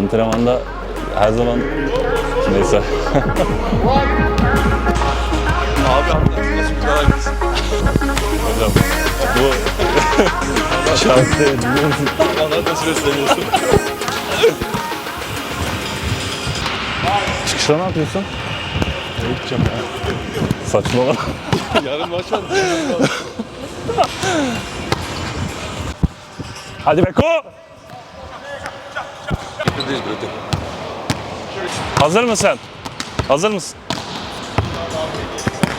Antrenmanda her zaman neyse. Abi anlat nasıl bu kadar gitsin. Hocam bu şarkı biliyor musun? Bana nasıl besleniyorsun? Çıkışta ne yapıyorsun? Ne gideceğim ya? Saçmalama. Yarın maç var. Hadi Beko! Değil böyle. Hazır mısın? Hazır mısın?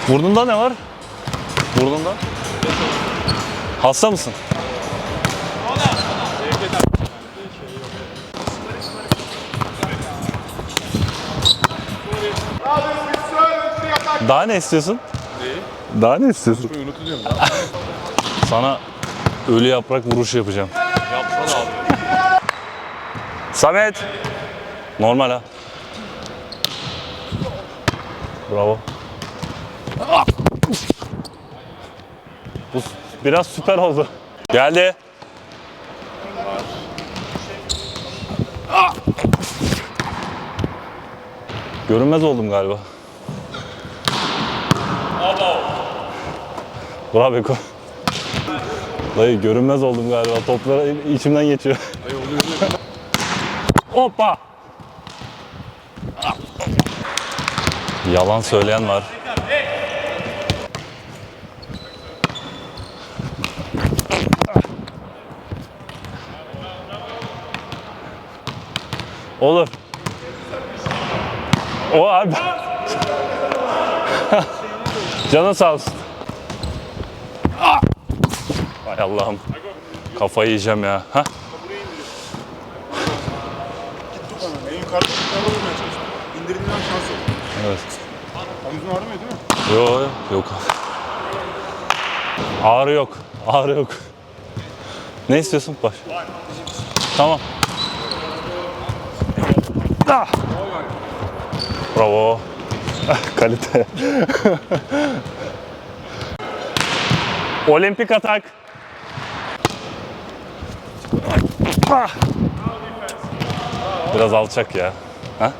Burnunda ne var? Burnunda? Hasta mısın? Daha ne istiyorsun? Neyi? Daha ne istiyorsun? Unutuluyorum. Sana ölü yaprak vuruşu yapacağım. Samet. Normal ha. Bravo. Bu biraz süper oldu. Geldi. Görünmez oldum galiba. Bravo Beko. Dayı görünmez oldum galiba. Toplar içimden geçiyor. Ay. Hoppa. Yalan söyleyen var. Olur. O abi. Canın sağ olsun. Hay Allah'ım. Kafayı yiyeceğim ya. Hah. En yukarıda yukarıda vurmaya çalıştım. İndirdiğinden şans yok. Evet. Omzun ağrımıyor değil mi? Yok yok. Ağrı yok. Ağrı yok. Ne istiyorsun baş? Tamam. Ah. Bravo. Kalite. Olimpik atak. Ah. Biraz alçak ya. Ha?